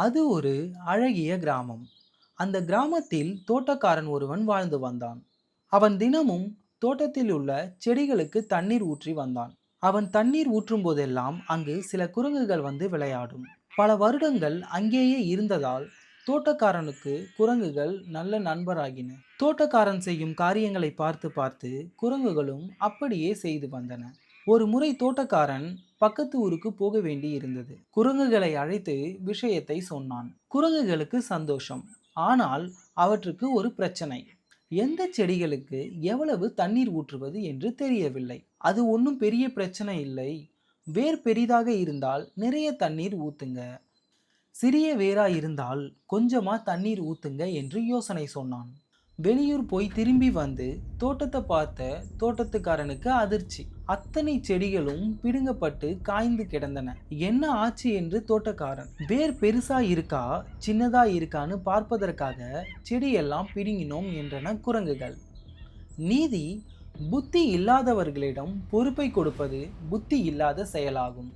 அது ஒரு அழகிய கிராமம். அந்த கிராமத்தில் தோட்டக்காரன் ஒருவன் வாழ்ந்து வந்தான். அவன் தினமும் தோட்டத்தில் உள்ள செடிகளுக்கு தண்ணீர் ஊற்றி வந்தான். அவன் தண்ணீர் ஊற்றும் போதெல்லாம் அங்கு சில குரங்குகள் வந்து விளையாடும். பல வருடங்கள் அங்கேயே இருந்ததால் தோட்டக்காரனுக்கு குரங்குகள் நல்ல நண்பராகின. தோட்டக்காரன் செய்யும் காரியங்களை பார்த்து பார்த்து குரங்குகளும் அப்படியே செய்து வந்தன. ஒரு முறை தோட்டக்காரன் பக்கத்து ஊருக்கு போக வேண்டி இருந்தது. குரங்குகளை அழைத்து விஷயத்தை சொன்னான். குரங்குகளுக்கு சந்தோஷம். ஆனால் அவற்றுக்கு ஒரு பிரச்சனை. எந்த செடிகளுக்கு எவ்வளவு தண்ணீர் ஊற்றுவது என்று தெரியவில்லை. அது ஒன்றும் பெரிய பிரச்சனை இல்லை. வேர் பெரிதாக இருந்தால் நிறைய தண்ணீர் ஊத்துங்க. சிறிய வேரா இருந்தால் கொஞ்சமா தண்ணீர் ஊத்துங்க என்று யோசனை சொன்னான். வெளியூர் போய் திரும்பி வந்து தோட்டத்தை பார்த்த தோட்டத்துக்காரனுக்கு அதிர்ச்சி. அத்தனை செடிகளும் பிடுங்கப்பட்டு காய்ந்து கிடந்தன. என்ன ஆச்சு என்று தோட்டக்காரன் வேர் பெருசா இருக்கா சின்னதா இருக்கான்னு பார்ப்பதற்காக செடியெல்லாம் பிடுங்கினோம் என்றன குரங்குகள். நீதி புத்தி இல்லாதவர்களிடம் பொறுப்பை கொடுப்பது புத்தி இல்லாத செயலாகும்.